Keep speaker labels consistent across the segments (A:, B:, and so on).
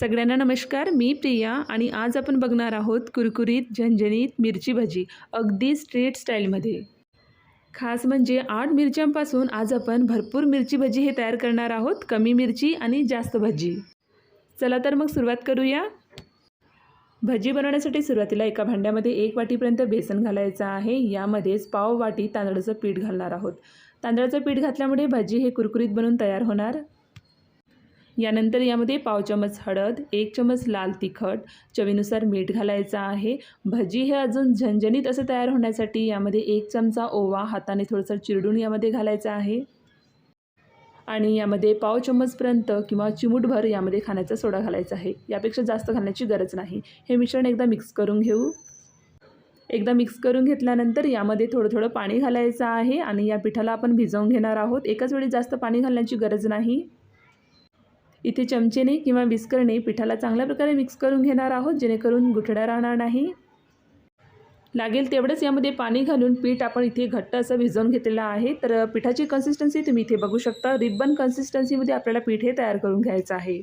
A: सगळ्यांना नमस्कार मी प्रिया आणि आज आपण बघणार आहोत कुरकुरीत झणझणीत मिरची भजी अगदी स्ट्रीट स्टाईलमध्ये खास म्हणजे आठ मिरच्यांपासून आज आपण भरपूर मिरची भजी हे तयार करणार आहोत कमी मिरची आणि जास्त भजी. चला तर मग सुरुवात करूया. भजी बनवण्यासाठी सुरुवातीला एका भांड्यामध्ये एक वाटीपर्यंत बेसन घालायचं आहे यामध्येच पाव वाटी तांदळाचं पीठ घालणार आहोत. तांदळाचं पीठ घातल्यामुळे भजी हे कुरकुरीत बनून तयार होणार. यानंतर यामध्ये पाव चमच हळद एक चमच लाल तिखट चवीनुसार मीठ घालायचं आहे. भजी हे अजून झणझणीत असं तयार होण्यासाठी यामध्ये एक चमचा ओवा हाताने थोडंसं चिरडून यामध्ये घालायचा आहे. आणि यामध्ये पाव चम्मचपर्यंत किंवा चिमूटभर यामध्ये खाण्याचा सोडा घालायचा आहे. यापेक्षा जास्त घालण्याची गरज नाही. हे मिश्रण एकदा मिक्स करून घेऊ. एकदा मिक्स करून घेतल्यानंतर यामध्ये थोडं थोडं पाणी घालायचं आहे आणि या पिठाला आपण भिजवून घेणार आहोत. एकाच वेळी जास्त पाणी घालण्याची गरज नाही. इथे चमचेने किंवा विस्करणे पिठाला चांगल्या प्रकारे मिक्स करून घेणार आहोत जेणेकरून गुठड्या राहणार नाही. लागेल तेवढंच यामध्ये पाणी घालून पीठ आपण इथे घट्ट असं भिजवून घेतलेलं आहे. तर पिठाची कन्सिस्टन्सी तुम्ही इथे बघू शकता. रिब्बन कन्सिस्टन्सीमध्ये आपल्याला पीठ हे तयार करून घ्यायचं आहे.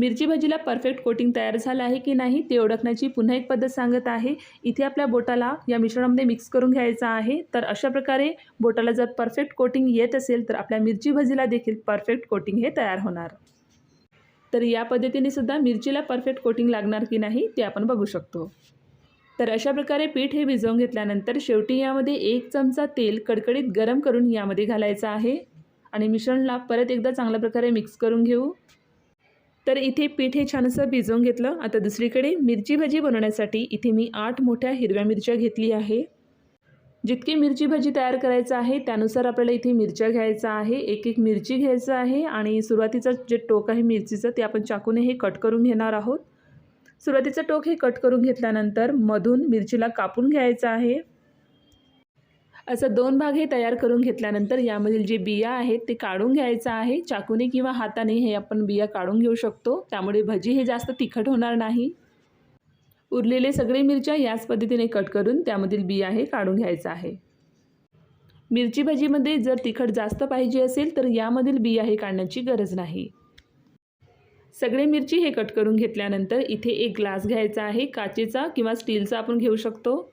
A: मिरची भाजीला परफेक्ट कोटिंग तयार झालं आहे की नाही ते ओळखण्याची पुन्हा एक पद्धत सांगत आहे. इथे आपल्या बोटाला या मिश्रणामध्ये मिक्स करून घ्यायचा आहे. तर अशा प्रकारे बोटाला जर परफेक्ट कोटिंग येत असेल तर आपल्या मिरची भाजीला देखील परफेक्ट कोटिंग हे तयार होणार. तर या पद्धतीने सुद्धा मिरचीला परफेक्ट कोटिंग लागणार की नाही ते आपण बघू शकतो. तर अशा प्रकारे पीठ हे भिजवून घेतल्यानंतर शेवटी यामध्ये एक चमचा तेल कडकडीत गरम करून यामध्ये घालायचं आहे. आणि मिश्रणला परत एकदा चांगल्या प्रकारे मिक्स करून घेऊ. तर इथे पीठ हे छानसं भिजवून घेतलं. आता दुसरीकडे मिरची भाजी बनवण्यासाठी इथे मी आठ मोठ्या हिरव्या मिरच्या घेतली आहे. जितकी मिरची भाजी तयार करायचं आहे त्यानुसार आपल्याला इथे मिरच्या घ्यायचा आहे. एक एक मिरची घ्यायचं आहे आणि सुरुवातीचं जे टोक आहे मिरचीचं ते आपण चाकूने हे कट करून घेणार आहोत. सुरुवातीचं टोक हे कट करून घेतल्यानंतर मधून मिरचीला कापून घ्यायचं आहे. असं दोन भाग हे तयार करून घेतल्यानंतर यामधील जे बिया आहेत ते काढून घ्यायचं आहे. चाकूने किंवा हाताने हे आपण बिया काढून घेऊ शकतो. त्यामुळे भजी हे जास्त तिखट होणार नाही. उरलेले सगळे मिरच्या याच पद्धतीने कट करून त्यामधील बिया हे काढून घ्यायचं आहे. मिरची भाजीमध्ये जर तिखट जास्त पाहिजे असेल तर यामधील बिया हे काढण्याची गरज नाही. सगळे मिरची हे कट करून घेतल्यानंतर इथे एक ग्लास घ्यायचा आहे. काचेचा किंवा स्टीलचा आपण घेऊ शकतो.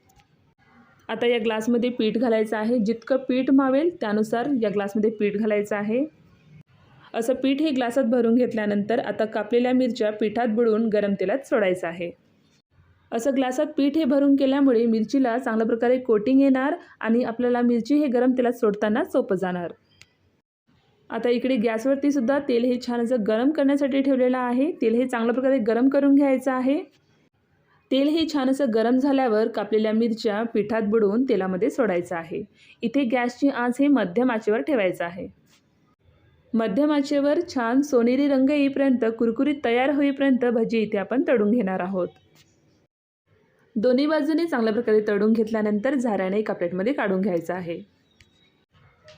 A: आता या ग्लासमध्ये पीठ घालायचं आहे. जितकं पीठ मावेल त्यानुसार या ग्लासमध्ये पीठ घालायचं आहे. असं पीठ हे ग्लासात भरून घेतल्यानंतर आता कापलेल्या मिरच्या पिठात बुडवून गरम तेलात सोडायचं आहे. असं ग्लासात पीठ हे भरून केल्यामुळे मिरचीला चांगल्या प्रकारे कोटिंग येणार आणि आपल्याला मिरची हे गरम तेलात सोडताना सोपं जाणार. आता इकडे गॅसवरती सुद्धा तेल हे छान असं गरम करण्यासाठी ठेवलेलं आहे. तेल हे चांगल्या प्रकारे गरम करून घ्यायचं आहे. तेल हे छान असं गरम झाल्यावर कापलेल्या मिरच्या पिठात बुडवून तेलामध्ये सोडायचं आहे. इथे गॅसची आच हे मध्यम आचेवर ठेवायचं आहे. मध्यम आचेवर छान सोनेरी रंग येईपर्यंत कुरकुरीत तयार होईपर्यंत भजी इथे आपण तळून घेणार आहोत. दोन्ही बाजूने चांगल्या प्रकारे तळून घेतल्यानंतर झाऱ्याने एका प्लेटमध्ये काढून घ्यायचं आहे.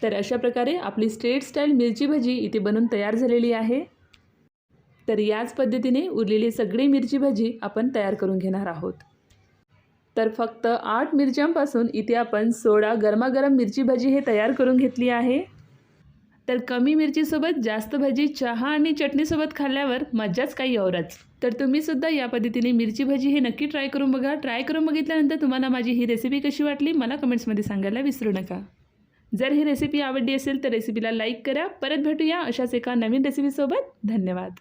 A: तर अशा प्रकारे आपली स्ट्रेट स्टाईल मिरची भजी इथे बनून तयार झालेली आहे. तर याच पद्धतीने उरलेली सगळी मिरची भाजी आपण तयार करून घेणार आहोत. तर फक्त आठ मिरच्यांपासून इथे आपण सोळा गरमागरम मिरची भाजी हे तयार करून घेतली आहे. तर कमी मिरचीसोबत जास्त भाजी चहा आणि चटणीसोबत खाल्ल्यावर मज्जाच काही औरच. तर तुम्हीसुद्धा या पद्धतीने मिरची भाजी हे नक्की ट्राय करून बघा. ट्राय करून बघितल्यानंतर तुम्हाला माझी ही रेसिपी कशी वाटली मला कमेंट्समध्ये सांगायला विसरू नका. जर ही रेसिपी आवडली असेल तर रेसिपीला लाईक करा. परत भेटूया अशाच एका नवीन रेसिपीसोबत. धन्यवाद.